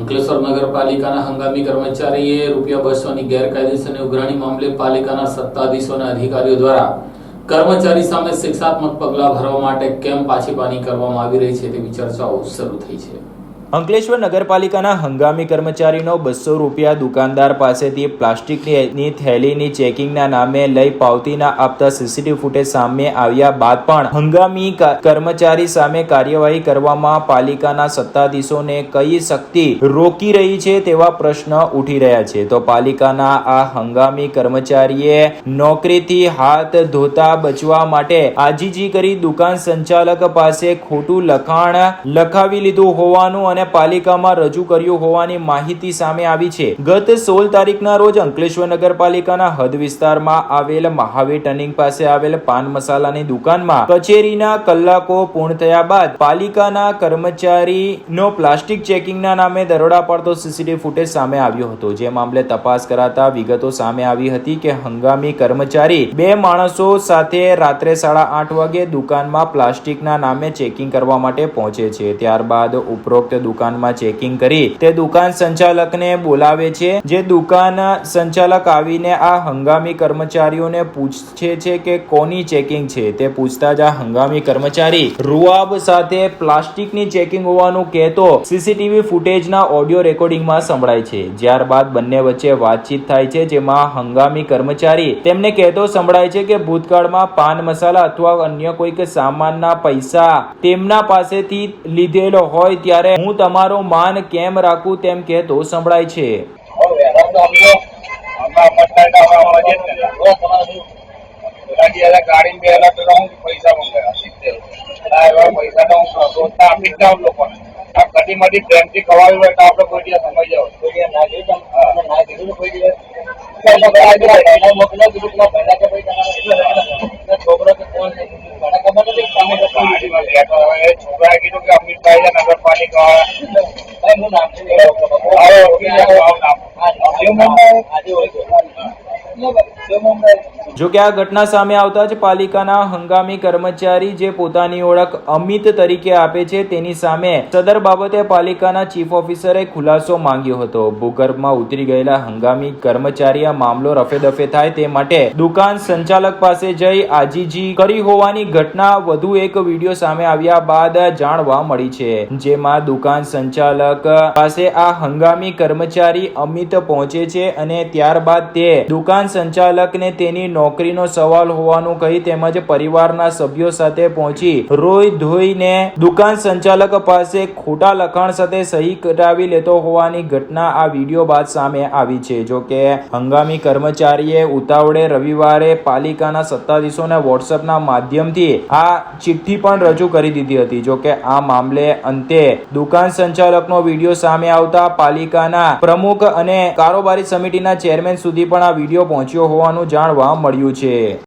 અંકલેશ્વર નગરપાલિકાના હંગામી કર્મચારીએ રૂપિયા બસોની ગેરકાયદેસરની ઉઘરાણી મામલે પાલિકાના સત્તાધીશો અને અધિકારીઓ દ્વારા કર્મચારી સામે શિક્ષાત્મક પગલાં ભરવા માટે કેમ પાછીપાની કરવામાં આવી રહી છે તેવી ચર્ચાઓ શરૂ થઈ છે. અંકલેશ્વર નગરપાલિકાના હંગામી કર્મચારીનો બસો રૂપિયા દુકાનદાર પાસેથી પ્લાસ્ટિકની થેલીની ચેકિંગના નામે લઈ પાવતી ના આપતા સીસીટીવી ફૂટેજ સામે આવ્યા બાદ પણ હંગામી કર્મચારી સામે કાર્યવાહી કરવામાં પાલિકાના સત્તાધીશોને કઈ શક્તિ રોકી રહી છે તેવા પ્રશ્ન ઉઠી રહ્યા છે. તો પાલિકાના આ હંગામી કર્મચારીએ નોકરીથી હાથ ધોતા બચવા માટે આજીજી કરી દુકાન સંચાલક પાસે ખોટું લખાણ લખાવી લીધું હોવાનું અને પાલિકામાં રજૂ કર્યું હોવાની માહિતી સામે આવી છે. ગત સોળ તારીખના રોજ અંકલેશ્વર નગરપાલિકાના હદ વિસ્તારમાં આવેલ મહાવીર ટર્નિંગ પાસે આવેલ પાન મસાલાની દુકાનમાં કચેરીના કલાકો પૂર્ણ થયા બાદ પાલિકાના કર્મચારીનો પ્લાસ્ટિક ચેકિંગના નામે દરોડા પાડતો સીસીટીવી ફૂટેજ સામે આવ્યો હતો. જે મામલે તપાસ કરાતા વિગતો સામે આવી હતી કે હંગામી કર્મચારી બે માણસો સાથે રાત્રે સાડા આઠ વાગે દુકાનમાં પ્લાસ્ટિકના નામે ચેકિંગ કરવા માટે પહોંચે છે. ત્યારબાદ ઉપરોક્ત દુકાનમાં ચેકિંગ કરી તે દુકાન સંચાલકને બોલાવે છે. જે દુકાન સંચાલક આવીને આ હંગામી કર્મચારીઓને પૂછે છે કે કોની ચેકિંગ છે? તે પૂછતા જ આ હંગામી કર્મચારી રૂઆબ સાથે પ્લાસ્ટિકની ચેકિંગ હોવાનું કહેતો સીસીટીવી ફૂટેજના ઓડિયો રેકોર્ડિંગમાં સંભળાય છે. ત્યારબાદ બંને વચ્ચે વાતચીત થાય છે, જેમાં હંગામી કર્મચારી તેમને કહેતો સંભળાય છે કે ભૂતકાળમાં પાન મસાલા અથવા અન્ય કોઈક સામાનના પૈસા તેમના પાસેથી લીધેલો હોય ત્યારે હું તમારો માન કેમ રાખું તેમ કહેતો સંભળાય છે. કદી મધી પ્રેમથી ખવાયું હોય તો આપણે કોઈ દિવસ સમજ જાવ કોઈ દિવસ ના જોયું ના કીધું કોઈ દિવસ? છોકરો છે નગરપાલિકા વાળા હું નામ છે આવો આવો નામ આજે મુંબઈ આજે હોય છે મુંબઈ જો કે આ ઘટના સામે આવતા જ પાલિકાના હંગામી કર્મચારી જે પોતાની ઓળખ અમિત તરીકે આપે છે, તેની સામે સદર બાબતે પાલિકાના ચીફ ઓફિસરે ખુલાસો માંગ્યો હતો. ભૂગર્ભમાં ઉતરી ગયેલા હંગામી કર્મચારી આ મામલો રફેદફે થાય તે માટે દુકાન સંચાલક પાસે જઈ આજીજી કરી હોવાની ઘટના વધુ એક વીડિયો સામે આવ્યા બાદ જાણવા મળી છે, જેમાં દુકાન સંચાલક પાસે આ હંગામી કર્મચારી અમિત પહોંચે છે અને ત્યારબાદ તે દુકાન સંચાલકને તેની નોકરીનો સવાલ હોવાનું કહી તેમજ પરિવારના સભ્યો સાથે પહોંચી રોઈ ધોઈને દુકાન સંચાલક પાસે ખોટા લખાણ સાથે સહી કરાવી લેતો હોવાની ઘટના આ વીડિયો બાદ સામે આવી છે. જો કે હંગામી કર્મચારીએ ઉતાવળે રવિવારે પાલિકાના સત્તાધીશોને વોટ્સએપના માધ્યમથી આ ચિઠ્ઠી પણ રજૂ કરી દીધી હતી. જો કે આ મામલે અંતે દુકાન સંચાલકનો વીડિયો સામે આવતા પાલિકાના પ્રમુખ અને કારોબારી સમિતિના ચેરમેન સુધી પણ આ વીડિયો પહોંચ્યો હોવાનું જાણવા મળ્યું છે.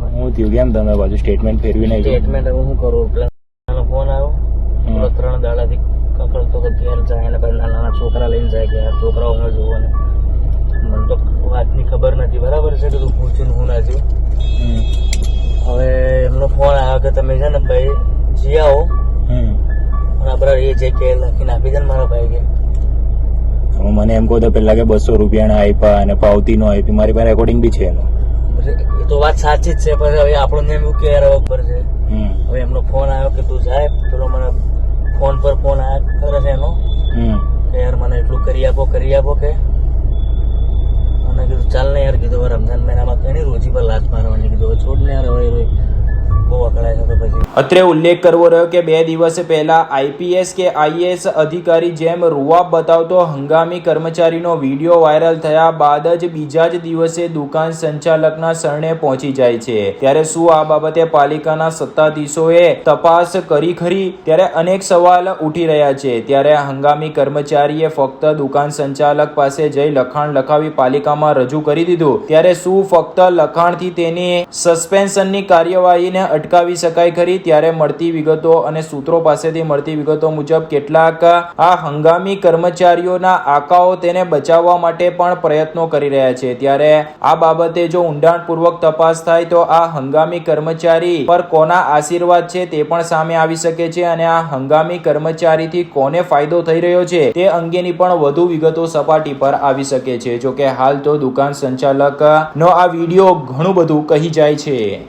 હું હું થયું કેમ તમે બાજુ સ્ટેટમેન્ટ ફેરવી સ્ટેટમેન્ટ હવે શું કરું? પેલા ફોન આવ્યો. ત્રણ દાડાથી કકડતો કે ઘેર જાય અને પછી નાના છોકરા લઈને જાય ઘેર છોકરાઓ ન જોવો ને. મને તો વાતની ખબર નથી. બરાબર છે કે તું પૂછીને હું ના થયું. હવે એમનો ફોન આવ્યો કે તમે છે ને ભાઈ જી આવો. બરાબર એ જે કે લખીને આપી દે ને મારા ભાઈ કે મને એમ કહું તો પહેલાં કે બસો રૂપિયાના આપ્યા અને પાવતી નો આપી મારી પાસે રેકોર્ડિંગ બી છે એનો. તો વાત સાચી જ છે પછી હવે આપણને એમ કે યાર ઉપર છે. હવે એમનો ફોન આવ્યો કે તું જાય પેલો મને ફોન પર ફોન આવ્યા કરે છે એનો. કે યાર મને એટલું કરી આપો કરી આપો કે. અને કીધું ચાલ ને યાર કીધું હવે રમજાન મહિનામાં કઈ રોજી પર લાત મારવાની કીધું છોડ ને યાર હવે અત્રે ઉલ્લેખ કરવો રહ્યો કે બે દિવસ પહેલા આઈપીએસ કે આઈએએસ અધિકારી જેમ રૂવાબ બતાવતો હંગામી કર્મચારીનો વીડિયો વાયરલ થયા બાદ જ બીજા જ દિવસે દુકાન સંચાલકના શરણે પહોંચી જાય છે. ત્યારે શું આ બાબતે પાલિકાના સત્તાધીશોએ તપાસ કરી ખરી? ત્યારે અનેક સવાલ ઉઠી રહ્યા છે. ત્યારે હંગામી કર્મચારીએ ફક્ત દુકાન સંચાલક પાસે જઈ લખાણ લખાવી પાલિકામાં રજૂ કરી દીધું. ત્યારે શું ફક્ત લખાણથી તેની સસ્પેન્શનની કાર્યવાહીને અટકાવી શકાય ખરી ત્યારે મળતી વિગતો અને સૂત્રો પાસેથી મળતી વિગતો મુજબ કેટલાક આ હંગામી કર્મચારીઓના આકાઓ તેને બચાવવા માટે પણ પ્રયત્નો કરી રહ્યા છે. ત્યારે આ બાબતે જો ઊંડાણપૂર્વક તપાસ થાય તો આ હંગામી કર્મચારી પર કોના આશીર્વાદ છે તે પણ સામે આવી શકે છે અને આ હંગામી કર્મચારીથી કોને ફાયદો થઈ રહ્યો છે તે અંગેની પણ વધુ વિગતો સપાટી પર આવી શકે છે. જોકે હાલ તો દુકાન સંચાલક નો આ વીડિયો ઘણું બધું કહી જાય છે.